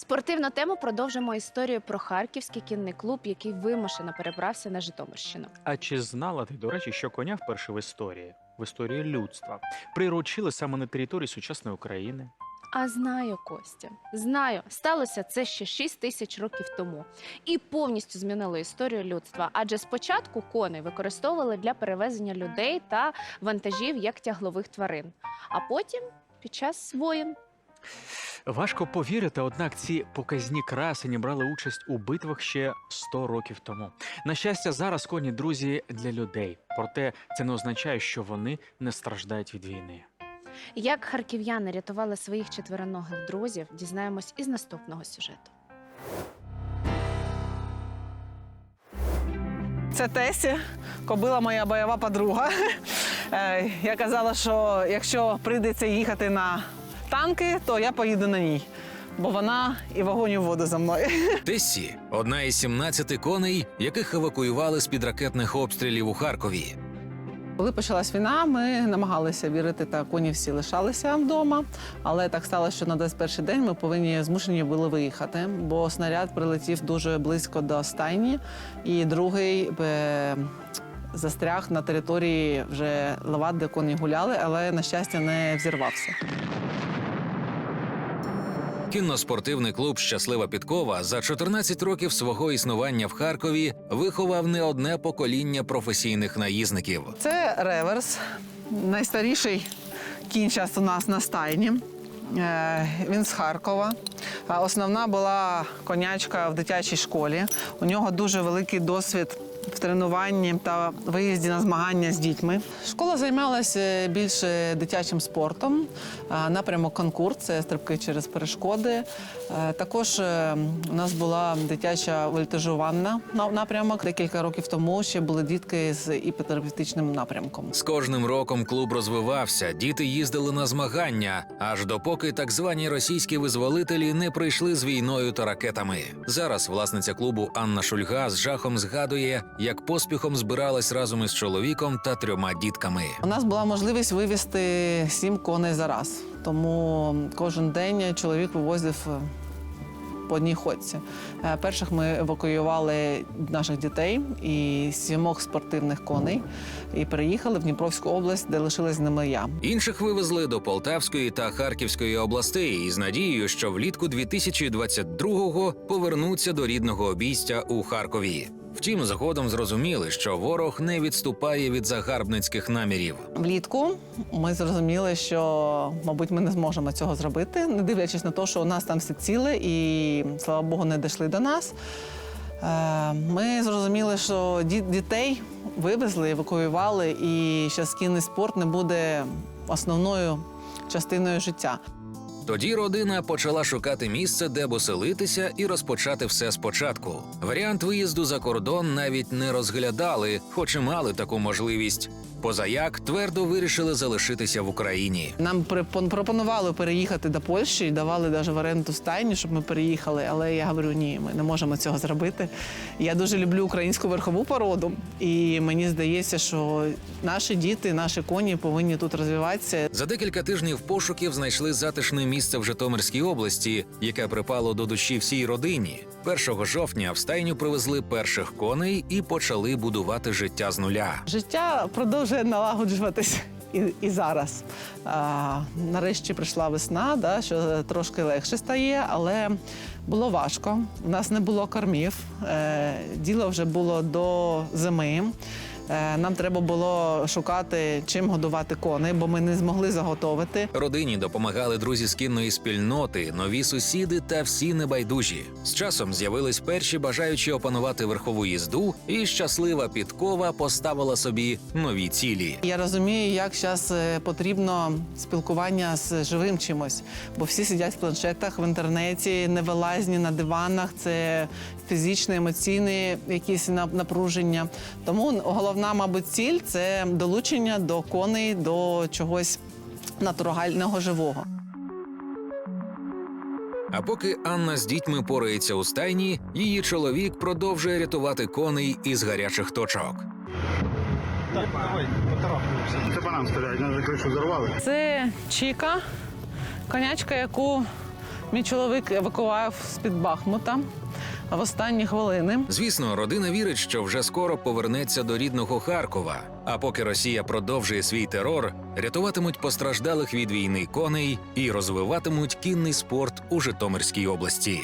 Спортивну тему продовжимо історію про харківський кінний клуб, який вимушено перебрався на Житомирщину. А чи знала ти, до речі, що коня вперше в історії, в історії людства, приручили саме на території сучасної України? А знаю, Костя, знаю, сталося це ще 6 тисяч років тому і повністю змінило історію людства. Адже спочатку коней використовували для перевезення людей та вантажів як тяглових тварин, а потім під час воєн. Важко повірити, однак ці показні красені брали участь у битвах ще 100 років тому. На щастя, зараз коні друзі для людей. Проте це не означає, що вони не страждають від війни. Як харків'яни рятували своїх четвероногих друзів, дізнаємось із наступного сюжету. Це Тесі, кобила моя бойова подруга. Е, Я казала, що якщо прийдеться їхати на танки, то я поїду на ній, бо вона і вогонь і воду за мною. Тесі одна із 17 коней, яких евакуювали з під ракетних обстрілів у Харкові. Коли почалась війна, ми намагалися вірити, та коні всі лишалися вдома. Але так сталося, що на 21 день ми повинні змушені були виїхати, бо снаряд прилетів дуже близько до стайні, і другий е, застряг на території вже леват, де коні гуляли, але на щастя не взірвався. Кінноспортивний клуб Щаслива Підкова за 14 років свого існування в Харкові виховав не одне покоління професійних наїзників. Це реверс, найстаріший кінь час у нас на стайні. Е, Він з Харкова. Основна була конячка в дитячій школі. У нього дуже великий досвід в тренуванні та виїзді на змагання з дітьми. Школа займалася більше дитячим спортом. Напрямок конкурс це стрибки через перешкоди. Е, Також е, у нас була дитяча вольтежуванна на- напрямок. Декілька років тому ще були дітки з іпотерапевтичним напрямком. З кожним роком клуб розвивався, діти їздили на змагання, аж допоки так звані російські визволителі не прийшли з війною та ракетами. Зараз власниця клубу Анна Шульга з жахом згадує, як поспіхом збиралась разом із чоловіком та трьома дітками. У нас була можливість вивезти сім коней за раз. Тому кожен день чоловік вивозив е, по одній ходці. Е, Перших ми евакуювали наших дітей і сімох спортивних коней і переїхали в Дніпровську область, де лишилась з ними я. Інших вивезли до Полтавської та Харківської областей із надією, що влітку 2022-го повернуться до рідного обійстя у Харкові. Втім, згодом зрозуміли, що ворог не відступає від загарбницьких намірів. Влітку ми зрозуміли, що, мабуть, ми не зможемо цього зробити, не дивлячись на те, що у нас там все ціле і, слава Богу, не дійшли до нас. Е, Ми зрозуміли, що дітей вивезли, евакуювали, і що скінний спорт не буде основною частиною життя. Тоді родина почала шукати місце, де б оселитися, і розпочати все спочатку. Варіант виїзду за кордон навіть не розглядали, хоч і мали таку можливість. Позаяк твердо вирішили залишитися в Україні. Нам пропонували переїхати до Польщі і давали навіть в оренду стайні, щоб ми переїхали. Але я говорю, ні, ми не можемо цього зробити. Я дуже люблю українську верхову породу, і мені здається, що наші діти, наші коні повинні тут розвиватися. За декілька тижнів пошуків знайшли затишне місце в Житомирській області, яке припало до душі всій родині. 1 жовтня в стайню привезли перших коней і почали будувати життя з нуля. Життя продовжує налагоджуватись. І, і зараз а, нарешті прийшла весна, да, що трошки легше стає, але було важко. У нас не було кормів. Е, діло вже було до зими. Е, нам треба було шукати, чим годувати коней, бо ми не змогли заготовити. Родині допомагали друзі з кінної спільноти, нові сусіди та всі небайдужі. З часом з'явились перші бажаючі опанувати верхову їзду, і щаслива підкова поставила собі нові цілі. Я розумію, як зараз потрібно спілкування з живим чимось, бо всі сидять в планшетах в інтернеті, невилазні на диванах. Це фізичне, емоційне якісь на- напруження. Тому головна, мабуть, ціль це долучення до коней, до чогось натурального живого. А поки Анна з дітьми порається у стайні, її чоловік продовжує рятувати коней із гарячих точок. Так, давай, поторапливаемся. Це по нам стріляють, же кришу зарвали. Це Чіка, конячка, яку Мій чоловік евакував з-під Бахмута в останні хвилини. Звісно, родина вірить, що вже скоро повернеться до рідного Харкова. А поки Росія продовжує свій терор, рятуватимуть постраждалих від війни коней і розвиватимуть кінний спорт у Житомирській області.